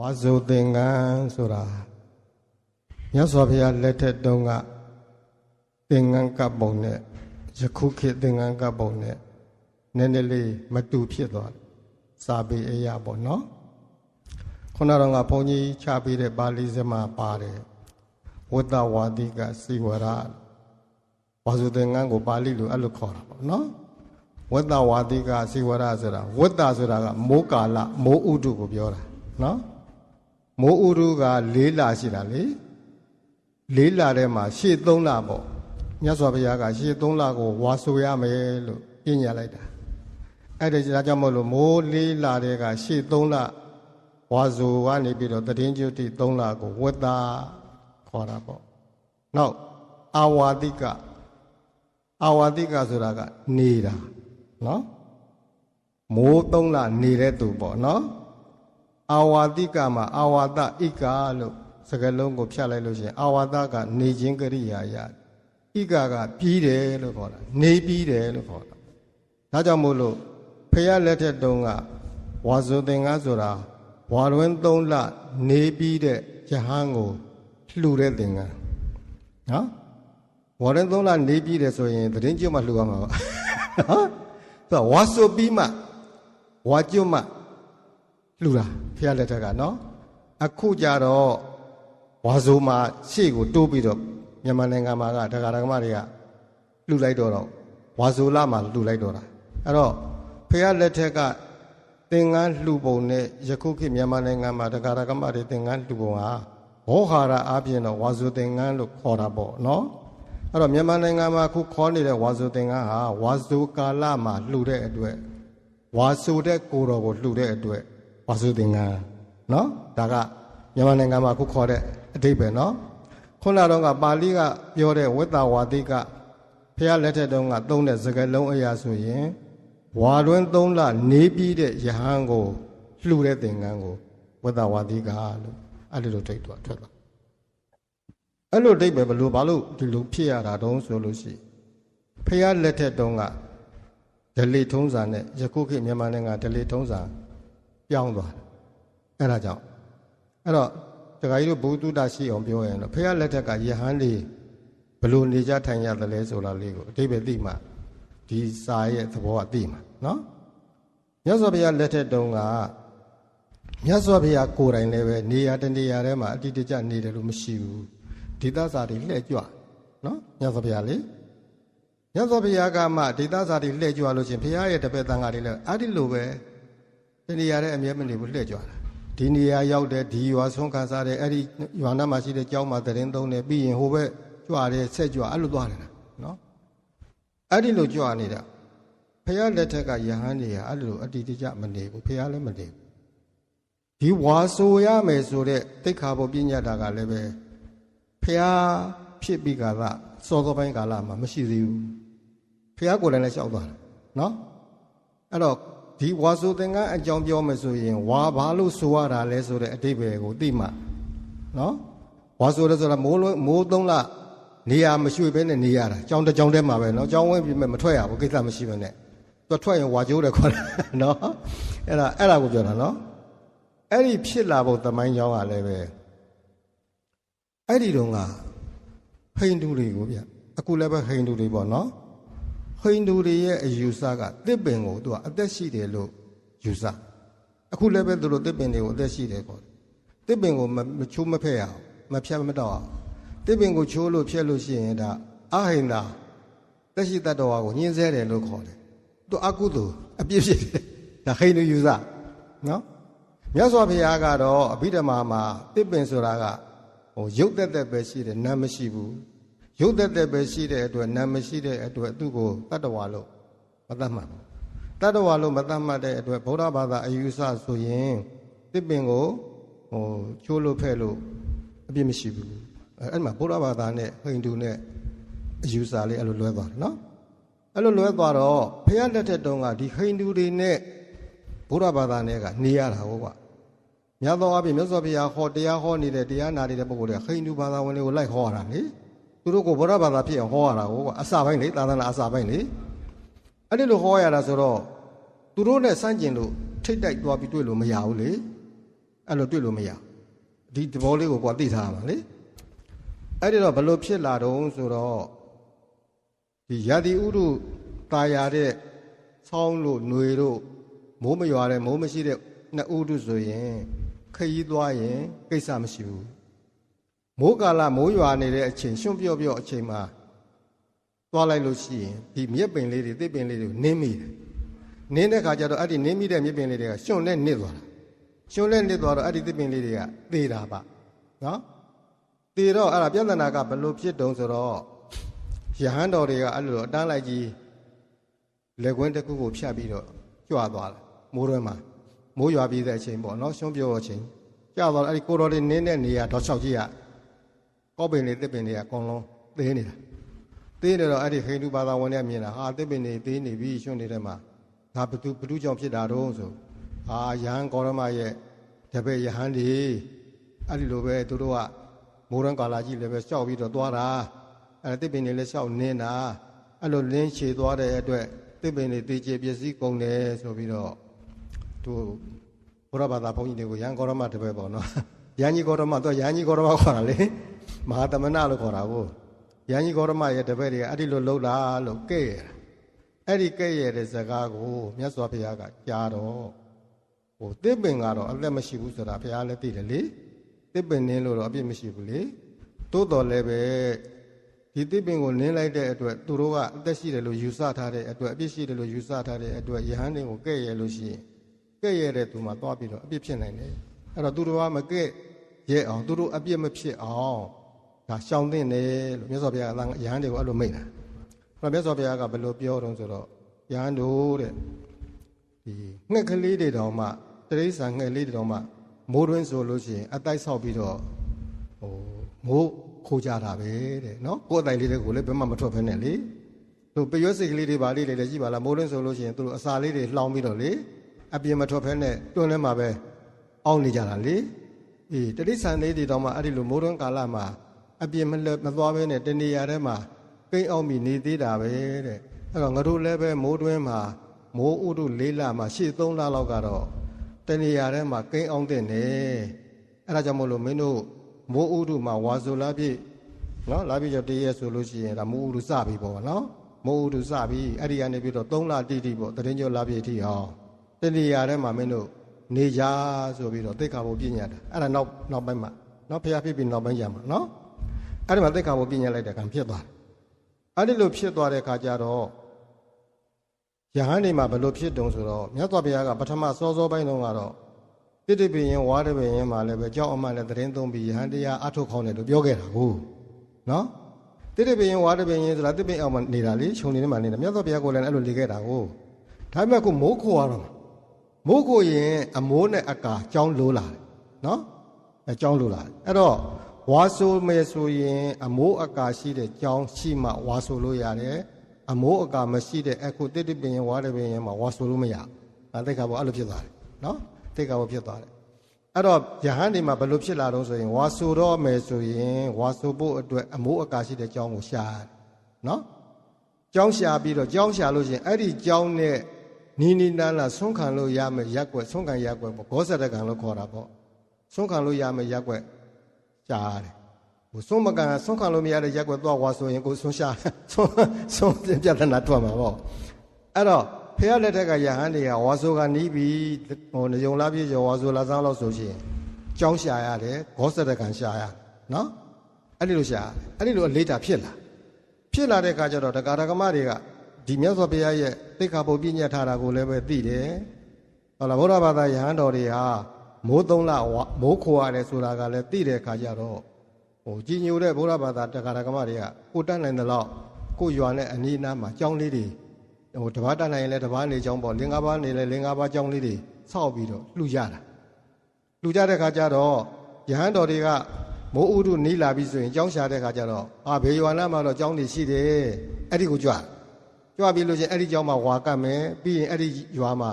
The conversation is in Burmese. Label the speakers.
Speaker 1: ဝါဇုသင်္ကန်းဆိုတာမြတ်စွာဘုရားလက်ထက်တုန်းကသင်္ကန်းကပ်ပုံနဲ့ယခုခေတ်သင်္ကန်းကပ်ပုံနဲ့နည်းနည်းလေးမတူဖြစ်သွားတယ်စာပေအရာပေါ့နော်ခုနကတော့ကဘုန်းကြီးချပေးတဲ့ပါဠိစမှာပါတယ်ဝတ္တဝါဒီကစီဝရဝါဇုသင်္ကန်းကိုပါဠိလိုအဲ့လိုခေါ်တာပေါ့နော်ဝတ္တဝါဒီကစီဝရဆိုတာဝတ္တဆိုတာကမိုးကာလမိုးဥတုကိုပြောတာနော် မိုးဥရုက၄လရှိတာလေ၄လထဲမှာရှေ့၃လပေါ့မြတ်စွာဘုရားကရှေ့၃လကိုဝါဆိုရမယ်လို့ပြညာလိုက်တာအဲ့ဒါကြောင့်မို့လို့မိုး၄လထဲကရှေ့၃လဝါဆိုကနေပြီးတော့တည်င်းကျွတ်တိ၃လကိုဝတ္တာခေါ်တာပေါ့နောက်အာဝါတိကအာဝါတိကဆိုတာကနေတာနော်မိုး၃လနေတဲ့သူပေါ့နော် အာဝါတိကမှာအာဝါဒဣကာလို့စကားလုံးကိုဖြတ်လိုက်လို့ရှိရင်အာဝါဒကနေခြင်းကရိယာယဣကာကပြီးတယ်လို့ခေါ်တာနေပြီးတယ်လို့ခေါ်တာဒါကြောင့်မို့လို့ဖះလက်ထက်တုန်းကဝါဇုသင်္ကဆိုတာဝါရွင်း၃လနေပြီးတဲ့ယဟန်ကိုလှူတဲ့သင်္ကန်းနော်ဝါရွင်း၃လနေပြီးတယ်ဆိုရင်သတင်းကျွတ်မှလှူရမှာပါနော်ဆိုတော့ဝါဆိုပြီးမှဝါကျွတ်မှ လှူတာဖះလက်ထက်ကနော်အခုကြတော့ဝါဆိုမှာရှေ့ကိုတိုးပြီးတော့မြန်မာနိုင်ငံမှာကဒကာဒကမတွေကလှူလိုက်တော့တော့ဝါဆိုလာမှာလှူလိုက်တော့တာအဲ့တော့ဖះလက်ထက်ကသင်္ကန်းလှူပုံနဲ့ယခုခေတ်မြန်မာနိုင်ငံမှာဒကာဒကမတွေသင်္ကန်းလှူပုံဟာဘောဟာရအပြင်တော့ဝါဆိုသင်္ကန်းလို့ခေါ်တာပေါ့နော်အဲ့တော့မြန်မာနိုင်ငံမှာအခုခေါ်နေတဲ့ဝါဆိုသင်္ကန်းဟာဝါဆိုကာလမှာလှူတဲ့အတွက်ဝါဆိုတဲ့ကိုယ်တော်ကိုလှူတဲ့အတွက် ဝါစုသင်္ကန်းနော်ဒါကမြန်မာနိုင်ငံမှာခုခေါ်တဲ့အတိတ်ပဲနော်ခုနတော့ကပါဠိကပြောတဲ့ဝိတ္တဝါတိကဖះလက်ထက်တုန်းကသုံးတဲ့စကားလုံးအရာဆိုရင်ဝါတွင်းသုံးလနေပြီးတဲ့ယဟန်ကိုလှူတဲ့သင်္ကန်းကိုဝိတ္တဝါတိကလို့အဲ့ဒီလိုထိတ်တော့ထွက်သွားအဲ့လိုတိတ်ပဲဘလို့ဘာလို့ဒီလိုဖြစ်ရတာတုံးဆိုလို့ရှိရင်ဖះလက်ထက်တုန်းကဒလိထုံးစာနဲ့ယခုခေတ်မြန်မာနိုင်ငံဒလိထုံးစာ ပြောင်းသွားတယ်အဲ့ဒါကြောင့်အဲ့တော့တခါကြီးတို့ဘုသူတ္တရှိအောင်ပြောရင်တော့ဖះလက်ထက်ကယဟန်လေးဘလို့နေကြထိုင်ရတယ်လဲဆိုတာလေးကိုအတိပ္ပယ်သိမှဒီစာရဲ့သဘောကသိမှာနော်မြတ်စွာဘုရားလက်ထက်တုန်းကမြတ်စွာဘုရားကိုယ်တိုင်လည်းပဲနေရာတနေရာထဲမှာအတိတကျနေတယ်လို့မရှိဘူးဒေသစာတွေလှည့်ကြွနော်မြတ်စွာဘုရားလေမြတ်စွာဘုရားကမှဒေသစာတွေလှည့်ကြွလို့ချင်းဘုရားရဲ့တပည့်တန်ဃာတွေလည်းအဲ့ဒီလိုပဲ ဒီနေရာတဲ့အမြဲမနေဘူးလှည့်ကြွတာဒီနေရာရောက်တဲ့ဒီရွာဆုံးခံစားတဲ့အဲ့ဒီရွာနာမှာရှိတဲ့ကျောင်းမှာတရင်သုံးတယ်ပြီးရင်ဟိုဘက်ကြွတယ်ဆက်ကြွအဲ့လိုသွားနေတာနော်အဲ့ဒီလိုကြွနေတာဖះလက်ထက်ကယဟန်တွေကအဲ့လိုအတ္တိတကြမနေဘူးဖះလည်းမနေဘူးဒီဝါဆိုရမယ်ဆိုတဲ့တိခါဘောပညာတာကလည်းပဲဖះဖြစ်ပြီးကာလစောစောပိုင်းကာလမှာမရှိသေးဘူးဖះကိုယ်တိုင်လည်းလျှောက်သွားတယ်နော်အဲ့တော့ ဒီဝါဆိုသင်္ကန်းအကြောင်းပြောမယ်ဆိုရင်ဝါဘာလို့ဆိုရတာလဲဆိုတဲ့အတိပ္ပယ်ကိုသိမှနော်ဝါဆိုရဆိုတာမိုးလုံးမိုးသုံးလနေရာမရွှေ့ဘဲနဲ့နေရတာကြောင်းတစ်ကြောင်းတည်းမှာပဲနော်ကြောင်းဝင်းပြီးမဲ့မထွက်ရဘူးကိစ္စမရှိဘဲနဲ့သူထွက်ရင်ဝါကျိုးတယ်ခေါ်တာနော်အဲ့ဒါအဲ့ဒါကိုပြောတာနော်အဲ့ဒီဖြစ်လာဖို့သမိုင်းကြောင်းကလည်းပဲအဲ့ဒီတော့ကဟိန္ဒူတွေကိုဗျအခုလည်းပဲဟိန္ဒူတွေပေါ့နော် ဟိန္ဒူတွေရဲ့အယူဆကတစ်ပင်ကိုသူကအသက်ရှိတယ်လို့ယူဆအခုလည်းပဲသူတို့တစ်ပင်တွေကိုအသက်ရှိတယ်ခေါ်တယ်တစ်ပင်ကိုမချိုးမဖက်ရအောင်မဖြတ်မတော့အောင်တစ်ပင်ကိုချိုးလို့ဖျက်လို့ရှိရင်ဒါအဟိန္ဒာသက်ရှိတတ္တဝါကိုညှင်းဆဲတယ်လို့ခေါ်တယ်သူအကုသိုလ်အပြစ်ဖြစ်တယ်ဒါဟိန္ဒူယူဆနော်မြတ်စွာဘုရားကတော့အဘိဓမ္မာမှာတစ်ပင်ဆိုတာကဟိုရုပ်သက်သက်ပဲရှိတယ်နာမ်မရှိဘူး ရုပ်သက်သက်ပဲရှိတဲ့အတွက်နာမရှိတဲ့အတွက်သူ့ကိုတတ္တဝါလို့မသတ်မှတ်ဘူးတတ္တဝါလို့မသတ်မှတ်တဲ့အတွက်ဗုဒ္ဓဘာသာအယူဆဆိုရင်တစ်ပင်ကိုဟိုချိုးလို့ဖဲ့လို့အပြစ်မရှိဘူးအဲအဲ့မှာဗုဒ္ဓဘာသာနဲ့ဟိန္ဒူနဲ့အယူဆလေးအဲ့လိုလွဲသွားတယ်နော်အဲ့လိုလွဲသွားတော့ဖះလက်ထက်တုန်းကဒီဟိန္ဒူတွေနဲ့ဗုဒ္ဓဘာသာနဲ့ကနေရတာဟုတ်ကွာမြတ်သောအပြင်မြတ်စွာဘုရားဟောတရားဟောနေတဲ့တရားနာနေတဲ့ပုဂ္ဂိုလ်တွေကဟိန္ဒူဘာသာဝင်တွေကိုလိုက်ဟောတာလေ သူတို့ကိုဗုဒ္ဓဘာသာဖြစ်အောင်ဟောရတာကိုကအစာပိုင်းလေသာသနာအစာပိုင်းလေအဲ့ဒီလိုဟောရတာဆိုတော့သူတို့နဲ့စန့်ကျင်လို့ထိတ်တိုက်သွားပြီးတွေ့လို့မရဘူးလေ အဲ့လိုတွေ့လို့မရဒီသဘောလေးကိုကိုယ်သိထားရမှာလေအဲ့ဒီတော့ဘလို့ဖြစ်လာတော့ဆိုတော့ဒီယတိဥရုตายရတဲ့ဆောင်းလို့ຫນွေတို့မိုးမရွာတဲ့မိုးမရှိတဲ့နှစ်ဥရုဆိုရင်ခရီးသွားရင်ကိစ္စမရှိဘူး မိုးကာလမိုးရွာနေတဲ့အချိန်ရှွန့်ပြော့ပြော့အချိန်မှာသွားလိုက်လို့ရှိရင်ဒီမြက်ပင်လေးတွေတစ်ပင်လေးတွေနင်းမိတယ်နင်းတဲ့ခါကျတော့အဲ့ဒီနင်းမိတဲ့မြက်ပင်လေးတွေကရှွန့်နဲ့နစ်သွားတာရှွန့်နဲ့နစ်သွားတော့အဲ့ဒီတစ်ပင်လေးတွေကသေတာပါနော်သေတော့အဲ့ဒါပြဿနာကဘယ်လိုဖြစ်တုံးဆိုတော့ယဟန်တော်တွေကအဲ့လိုအတန်းလိုက်ကြီးလက်ကွင်းတစ်ခုကိုဖြတ်ပြီးတော့ကြွသွားတယ်မိုးရွာမှာမိုးရွာပြီးတဲ့အချိန်ပေါ့နော်ရှွန့်ပြော့အချိန်ကြသွားတော့အဲ့ဒီကိုတော်လေးနင်းတဲ့နေရာတော့လျှောက်ကြီးကကော က်ပင်လေးတစ်ပင်လေးကအကုန်လုံးသေးနေတာသေးတယ်တော့အဲ့ဒီဟိန္ဒူဘာသာဝင်တွေကမြင်တာဟာတစ်ပင်နေသေးနေပြီရှင်နေတဲ့မှာဒါဘသူဘသူကြောင့်ဖြစ်တာတော့ဆိုအာယဟန်ကောရမရဲ့တပည့်ယဟန်ဒီအဲ့ဒီလိုပဲသူတို့ကမိုးရန်ကာလာကြီးလည်းပဲရှောက်ပြီးတော့သွားတာအဲ့တစ်ပင်နေလည်းရှောက်နင်းတာအဲ့လိုလင်းချေသွားတဲ့အတွက်တစ်ပင်နေတေချေပျက်စီးကုန်တယ်ဆိုပြီးတော့သူဘုရားဘာသာဘုန်းကြီးတွေကိုယဟန်ကောရမတပည့်ပေါ့နော်ယဟန်ကြီးကောရမတော့ယဟန်ကြီးကောရမခေါ်တာလေ မဟာတမနာလို့ခေါ်တာကိုရန်ကြီးဂေါရမရဲ့တပည့်တွေကအဲ့ဒီလိုလှုပ်လာလို့ကဲ့ရတာအဲ့ဒီကဲ့ရတဲ့ဇကားကိုမြတ်စွာဘုရားကကြားတော့ဟိုတစ်ပင်ကတော့အသက်မရှိဘူးဆိုတာဘုရားလည်းသိတယ်လေတစ်ပင်နင်းလို့တော့အပြစ်မရှိဘူးလေတိုးတော်လည်းပဲဒီတစ်ပင်ကိုနင်းလိုက်တဲ့အတွက်သူတို့ကအသက်ရှိတယ်လို့ယူဆထားတဲ့အတွက်အပြစ်ရှိတယ်လို့ယူဆထားတဲ့အတွက်ယဟန်တွေကိုကဲ့ရလို့ရှိရင်ကဲ့ရတဲ့သူမှသွားပြီးတော့အပြစ်ဖြစ်နိုင်တယ်အဲ့တော့သူတို့ကမကဲ့ရဲအောင်သူတို့အပြစ်မဖြစ်အောင် ဒါရှောင်တဲ့တယ်လို့မြတ်စွာဘုရားကရဟန်းတွေကိုအဲ့လိုမိန့်တာ။အဲ့တော့မြတ်စွာဘုရားကဘယ်လိုပြောတော့ဆိုတော့ရဟန်းတို့တဲ့ဒီငှက်ကလေးတွေတောင်မှတရိษံငှက်လေးတွေတောင်မှမိုးတွင်းဆိုလို့ရှိရင်အတိုက်ဆောက်ပြီးတော့ဟိုမိုးခိုးကြတာပဲတဲ့နော်ကိုယ်အတိုင်လေးတွေကိုလည်းဘယ်မှမထွက်ဖ ೇನೆ လေသူပရွက်စိတ်ကလေးတွေပါလေးတွေလည်းကြည့်ပါလားမိုးတွင်းဆိုလို့ရှိရင်သူတို့အစာလေးတွေလှောင်ပြီးတော့လေအပြင်မထွက်ဖ ೇನೆ တွန်းထဲမှာပဲအောင်းနေကြတာလေအေးတရိษံလေးတွေတောင်မှအဲ့ဒီလိုမိုးတွင်းကာလမှာ အပြစ်မလွတ်မသွားဘဲနဲ့တနေရာထဲမှာကိန်းအောင်ပြီးနေသေးတာပဲတဲ့အဲ့တော့ငါတို့လည်းပဲမိုးတွင်းမှာမိုးဥတု၄လမှာရှေ့၃လလောက်ကတော့တနေရာထဲမှာကိန်းအောင်တဲ့နေအဲ့ဒါကြောင့်မို့လို့မင်းတို့မိုးဥတုမှာဝါဆိုလာပြည့်နော်လာပြည့်ကျော်တည့်ရဲဆိုလို့ရှိရင်ဒါမိုးဥတုစပြီပေါ့နော်မိုးဥတုစပြီအဲ့ဒီကနေပြီးတော့၃လတိတိပေါ့တရင်ကျော်လာပြည့်အထိဟောတနေရာထဲမှာမင်းတို့နေကြဆိုပြီးတော့သိက္ခာပုပြညတ်တာအဲ့ဒါနောက်နောက်ပိုင်းမှာနော်ဖျားဖြစ်ပြီးနောက်ပိုင်းကြမှာနော် အဲ့ဒီမှာသိက္ခာပုပညာလိုက်တဲ့ကံဖြစ်သွားတယ်။အဲ့ဒီလိုဖြစ်သွားတဲ့အခါကျတော့ယဟန်နေမှာဘယ်လိုဖြစ်တုံဆိုတော့မြတ်စွာဘုရားကပထမစောစောပိုင်းတုန်းကတော့တိတိပင်ရင်ဝါဒပင်ရင်မှာလည်းပဲကြောက်အမှန်နဲ့သတင်းသုံးပြီးယဟန်တရားအထုတ်ခေါင်းတယ်လို့ပြောခဲ့တာကိုနော်တိတိပင်ရင်ဝါဒပင်ရင်ဆိုတာတိပင်အောင်မှနေတာလေခြုံနေနေမှနေတာမြတ်စွာဘုရားကိုလည်းအဲ့လိုလေခဲ့တာကိုဒါပေမဲ့ခုမိုးခိုရတော့မိုးခိုရင်အမိုးနဲ့အကာကြောင်းလိုးလာတယ်နော်အကြောင်းလိုးလာတယ်အဲ့တော့ ဝါဆိုမယ်ဆိုရင် အမိုးအကာရှိတဲ့ကြောင်းရှိမှဝါဆိုလို့ရတယ်အမိုးအကာမရှိတဲ့အခုတိတိပင်ရင်ဝါဒပင်ရင်မှာဝါဆိုလို့မရဘူးဒါသိက္ခာဘောအဲ့လိုဖြစ်သွားတယ်နော်သိက္ခာဘောဖြစ်သွားတယ်အဲ့တော့ယဟန်ဒီမှာဘယ်လိုဖြစ်လာတော့ဆိုရင်ဝါဆိုတော့မယ်ဆိုရင်ဝါဆိုဖို့အတွက်အမိုးအကာရှိတဲ့ကြောင်းကိုရှာရတယ်နော်ကြောင်းရှာပြီးတော့ကြောင်းရှာလို့ရှိရင်အဲ့ဒီကြောင်းနဲ့နီနီနာနာဆုံးခံလို့ရမယ်ရက်ွက်ဆုံးခံရက်ွက်ပေါ့ဂောဇတကံလို့ခေါ်တာပေါ့ဆုံးခံလို့ရမယ်ရက်ွက် ရှားရတယ်ဟိုဆုံးမကန်ဆုံးခံလို့မရတဲ့ရက်ွက်သွားဝါဆိုရင်ကိုဆုံးရှာဆုံးဆုံးပြဿနာထွက်မှာပေါ့အဲ့တော့ဖះလက်ထက်ကယဟန်တွေကဝါဆိုကနီးပြီးဟိုနေုံလာပြည့်ကျော်ဝါဆိုလာစားလို့ဆိုရှင်ကြောင်းရှာရတယ်ဂောဇတကံရှာရနော်အဲ့ဒီလိုရှာအဲ့ဒီလိုအလေးတာဖြစ်လာဖြစ်လာတဲ့အခါကျတော့တရားဓမ္မတွေကဒီမြတ်စွာဘုရားရဲ့သိက္ခာပုဒ်ပြည့်ညတ်ထားတာကိုလည်းပဲသိတယ်ဟုတ်လားဗုဒ္ဓဘာသာယဟန်တော်တွေဟာ မိုးသုံးလမိုးခိုရတယ်ဆိုတာကလည်းသိတဲ့အခါကျတော့ဟိုကြီးညိုတဲ့ဗုဒ္ဓဘာသာတရားဓမ္မတွေကကိုတတ်နိုင်တဲ့လောက်ကိုရွာနဲ့အနီးအနားမှာကြောင်းလေးတွေဟိုတဘာတတ်နိုင်ရင်လည်းတဘာနေကြောင်းပေါ့လင်္ကားပါနေလည်းလင်္ကားပါကြောင်းလေးတွေဆောက်ပြီးတော့လှူကြတာလှူကြတဲ့အခါကျတော့ယဟန်တော်တွေကမိုးဥဒုနီးလာပြီဆိုရင်ကြောင်းရှာတဲ့အခါကျတော့အာဘေရွာနာမှာတော့ကြောင်းနေရှိတယ်အဲ့ဒီကိုကြွကြွပြီလို့ချင်းအဲ့ဒီကြောင်းမှာဝါကတ်မယ်ပြီးရင်အဲ့ဒီရွာမှာ